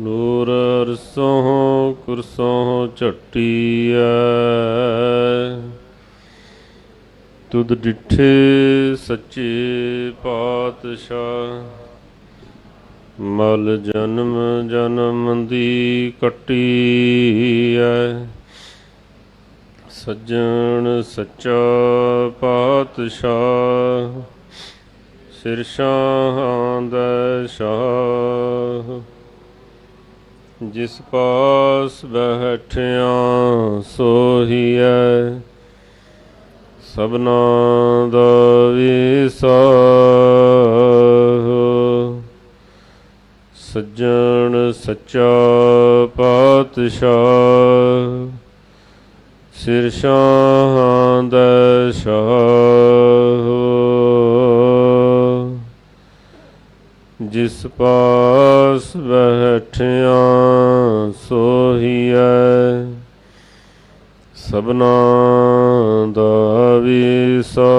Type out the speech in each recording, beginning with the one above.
ਨੂਰ ਅਰਸੋਂ ਕੁਰਸੋਂ ਝਟੀਐ। ਤੁਧ ਡਿਠੇ ਸੱਚੇ ਪਾਤਸ਼ਾਹ, ਮਲ ਜਨਮ ਜਨਮ ਦੀ ਕਟੀਐ। ਸੱਜਣ ਸੱਚਾ ਪਾਤਸ਼ਾਹ ਸਿਰ ਸ਼ਾਹਾਂ ਦਾ ਸ਼ਾਹ। ਜਿਸ ਪਾਸ ਬੈਠਿਆ ਸੋਹੀਐ ਸਭਨਾ ਦਾ ਵਿਸਾ ਸੱਜਣ ਸੱਚਾ ਪਾਤਸ਼ਾਹ ਸਿਰ ਸ਼ਾਹਾਂ ਦਾ ਸ਼ਾਹ। ਜਿਸ ਪਾਸ ਬੈਠਿਆ ਸੋਹੀਐ। ਸਭਨਾ ਦਾ ਵਿਸਾ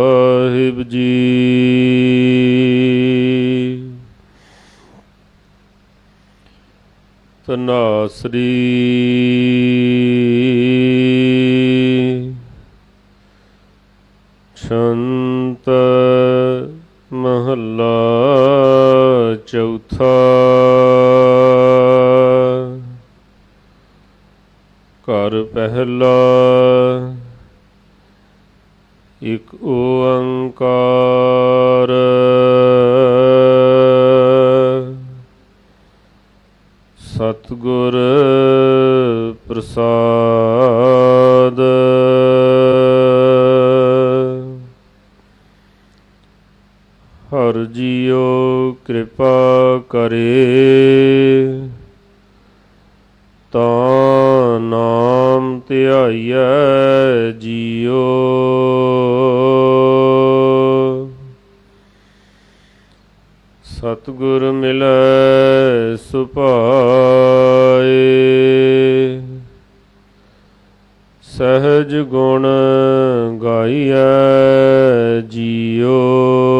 ਸਾਹਿਬ ਜੀ। ਤਨਾਸਰੀ ਛੰਤ ਮਹੱਲਾ ਚੌਥਾ। ਘਰ ਪਹਿਲਾ ਇਕ ਓੰਕਾਰ। ਸਤਿਗੁਰ ਪ੍ਰਸਾਦ। ਹਰ ਜੀਓ ਕਿਰਪਾ ਕਰੇ ਤਾਂ ਧਿਆਈਐ ਜੀਓ। ਸਤਿਗੁਰ ਮਿਲੈ ਸੁਭਾਏ। ਸਹਿਜ ਗੁਣ ਗਾਈਐ ਜੀਓ।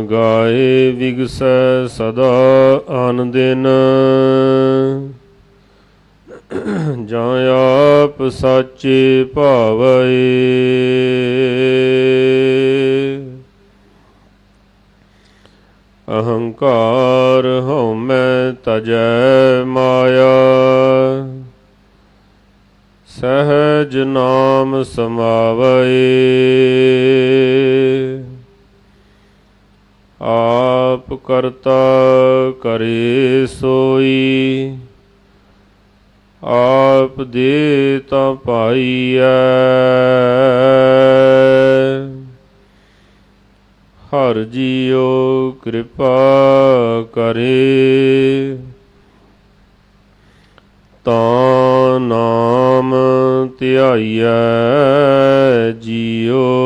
ਗਾਏ ਵਿਗਸੈ ਸਦਾ ਆਨੰਦਿਨ। ਜਾਂ ਆਪ ਸਾਚੇ ਭਾਵੈ। ਅਹੰਕਾਰ ਹਉਮੈ ਤਜੈ ਮਾਇਆ। ਸਹਿਜ ਨਾਮ ਸਮਾਵੈ। ਆਪ ਕਰਤਾ ਕਰੇ ਸੋਈ। ਆਪ ਦੇ ਤਾਂ ਪਾਈਐ। ਹਰ ਜੀਓ ਕਿਰਪਾ ਕਰੇ। ਤਾਂ ਨਾਮ ਧਿਆਈਐ ਜੀਓ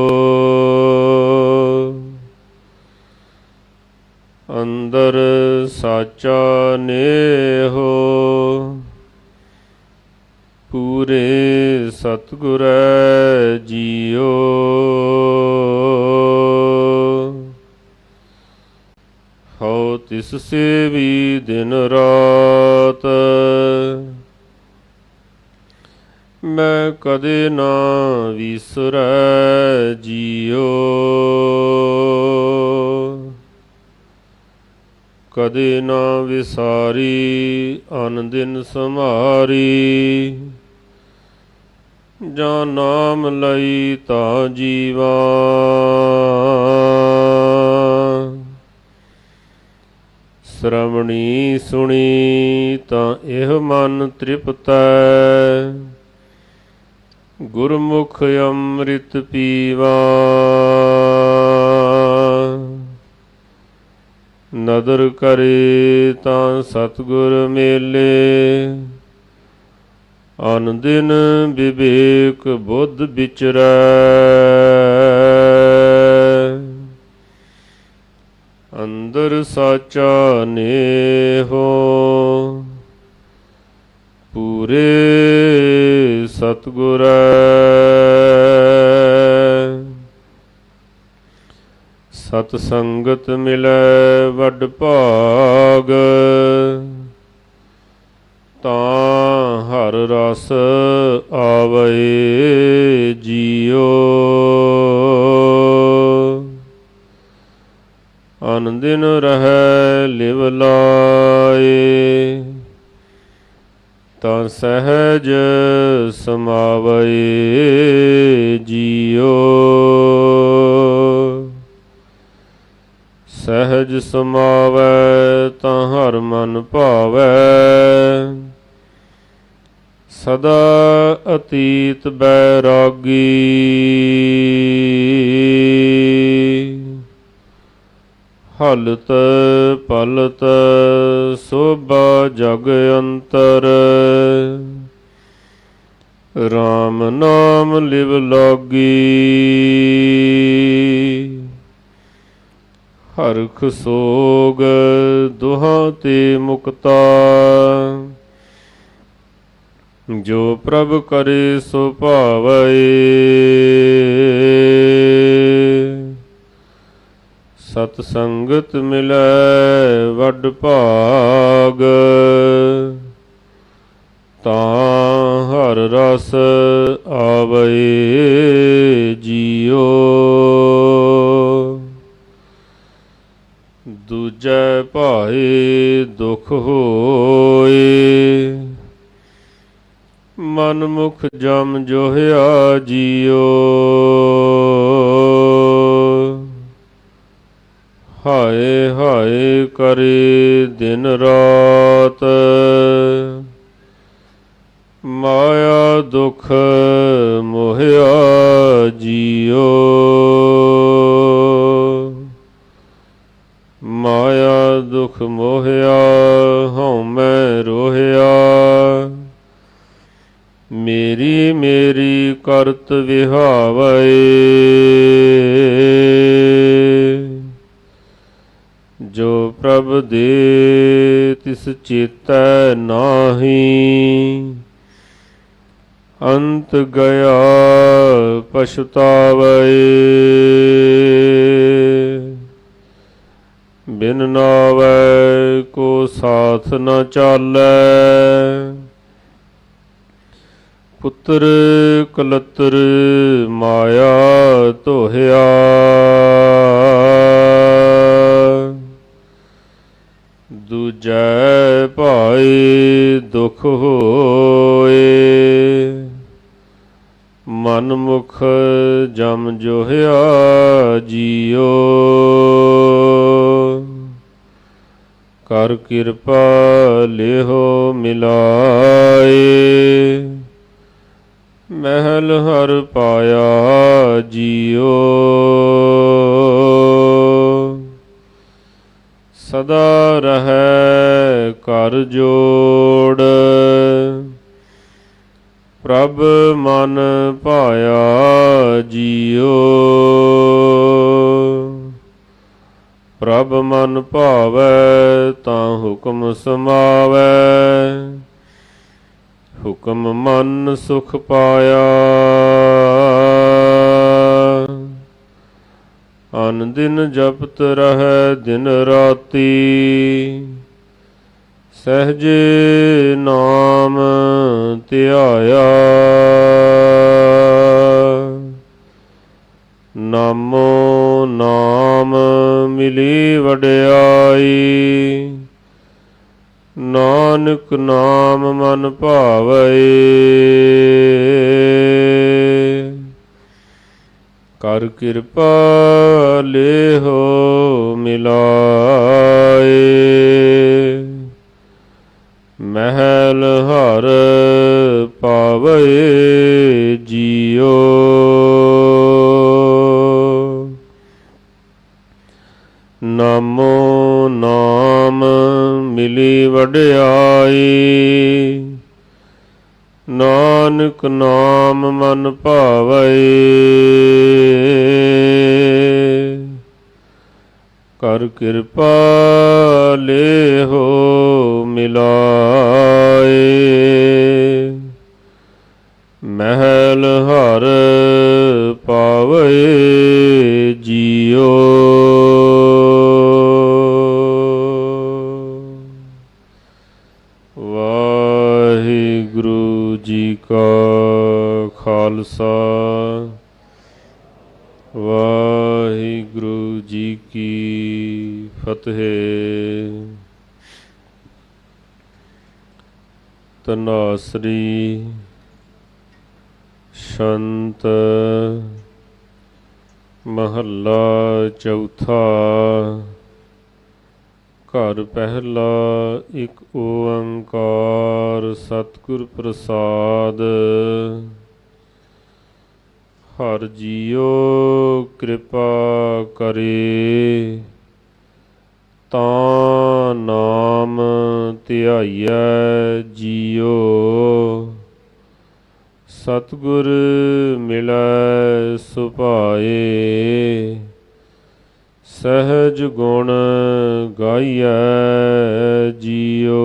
ਅੰਦਰ ਸਾਚਾ ਨੇਹੋ। ਪੂਰੇ ਸਤਿਗੁਰੈ ਜੀਓ। ਹਉ ਤਿਸ ਸੇਵੀ ਦਿਨ ਰਾਤ। ਮੈਂ ਕਦੇ ਨਾ ਕਦੇ ਨਾ ਵਿਸਾਰੀ, ਅਨ ਦਿਨ ਸਮਾਰੀ ਜਾਂ ਨਾਮ ਲਈ ਤਾਂ ਜੀਵਾ। ਸ਼ਰਮਣੀ ਸੁਣੀ ਤਾਂ ਇਹ ਮਨ ਤ੍ਰਿਪਤੈ। ਗੁਰਮੁਖ ਅੰਮ੍ਰਿਤ ਪੀਵਾ। ਨਦਰ ਕਰੇ ਤਾਂ ਸਤਗੁਰ ਮੇਲੇ। ਅਨ ਦਿਨ ਵਿਵੇਕ ਬੁੱਧ ਵਿਚਰੈ। ਅੰਦਰ ਸਾਚਾ ਨੇਹੋ। ਪੂਰੇ ਸਤਗੁਰੈ। ਸਤ ਸੰਗਤ ਮਿਲੈ ਵੱਡ ਭਾਗ। ਤਾਂ ਹਰ ਰਸ ਆਵੇ ਜੀਓ ਅਣਦਿਨ ਰਹੈ ਲਿਵ ਲਾਏ। ਤਾਂ ਸਹਿਜ ਸਮਾਵੈ ਜੀਓ ਸਹਿਜ ਸਮਾਵੈ ਤਾਂ ਹਰ ਮਨ ਭਾਵੈ। ਸਦਾ ਅਤੀਤ ਬੈਰਾਗੀ। ਹਲਤ ਪਲਤ ਸੋਭਾ ਜਗ ਅੰਤਰ। RAM ਨਾਮ ਲਿਵ ਲਾਗੀ। ਹਰਖ ਸੋਗ ਦੁਹਾਂ ਤੇ ਮੁਕਤਾ। ਜੋ ਪ੍ਰਭ ਕਰੇ ਸੋ ਭਾਵੈ। ਸਤ ਸੰਗਤ ਮਿਲੈ ਵੱਡ ਭਾਗ। ਤਾਂ ਹਰ ਰਸ ਆਵੇ। ਜੈ ਭਾਏ ਦੁਖ ਹੋਏ ਮਨ ਮੁਖ ਜਮ ਜੋਹਿਆ ਜੀਓ। ਹਾਏ ਹਾਏ ਕਰੇ ਦਿਨ ਰਾਤ। ਮਾਇਆ ਦੁਖ ਕਰਤ ਵਿਹਾਵੈ। ਜੋ ਪ੍ਰਭ ਦੇ ਤਿਸ ਚੇਤੈ ਨਾਹੀ, ਅੰਤ ਗਿਆ ਪਛਤਾਵੈ। ਬਿਨ ਨਾਵੈ ਕੋ ਸਾਥ ਨ ਚਾਲੈ। ਪੁੱਤਰ ਕਲਤਰ ਮਾਇਆ ਧੋਹਿਆ। ਦੂਜੈ ਭਾਈ ਦੁਖ ਹੋਏ। ਮਨ ਮੁਖ ਜਮ ਜੋਹਿਆ ਜੀਓ। ਕਰ ਕਿਰਪਾ ਲਿਹੋ ਮਿਲਾਏ। ਮਹਿਲ ਹਰ ਪਾਇਆ ਜੀਓ। ਸਦਾ ਰਹੈ ਕਰ ਜੋੜ। ਪ੍ਰਭ ਮਨ ਪਾਇਆ ਜੀਓ। ਪ੍ਰਭ ਮਨ ਭਾਵੈ ਤਾਂ ਹੁਕਮ ਸਮਾਵੈ। ਹੁਕਮ ਮਨ ਸੁਖ ਪਾਇਆ। ਅਨ ਦਿਨ ਜਪਤ ਰਹੈ ਦਿਨ ਰਾਤੀ। ਸਹਜੇ ਨਾਮ ਧਿਆਇਆ। ਨਾਮੋ ਨਾਮ ਮਿਲੀ ਵਡਿਆਈ। ਨਾਨਕ ਨਾਮ ਮਨ ਭਾਵੈ। ਕਰ ਕਿਰਪਾ ਲੇਹੋ ਮਿਲਾਏ। ਵਡਿਆਈ। ਨਾਨਕ ਨਾਮ ਮਨ ਭਾਵੈ। ਕਰ ਕਿਰਪਾ ਲੇਹੋ ਮਿਲਾਏ। ਮਹਿਲ ਹਰ ਪਾਵੇ ਜੀਓ। ਤਨਾਸਰੀ ਸ਼ੰਤ ਮਹੱਲਾ ਚੌਥਾ। ਘਰ ਪਹਿਲਾ ਇੱਕ ਓੰਕਾਰ ਸਤਿਗੁਰ ਪ੍ਰਸਾਦ। ਹਰ ਜੀਓ ਕਿਰਪਾ ਕਰੇ, ਤਾਂ ਨਾਮ ਧਿਆਈਐ ਜੀਓ। ਸਤਿਗੁਰ ਮਿਲੈ ਸੁਭਾਏ। ਸਹਿਜ ਗੁਣ ਗਾਈਐ ਜੀਓ।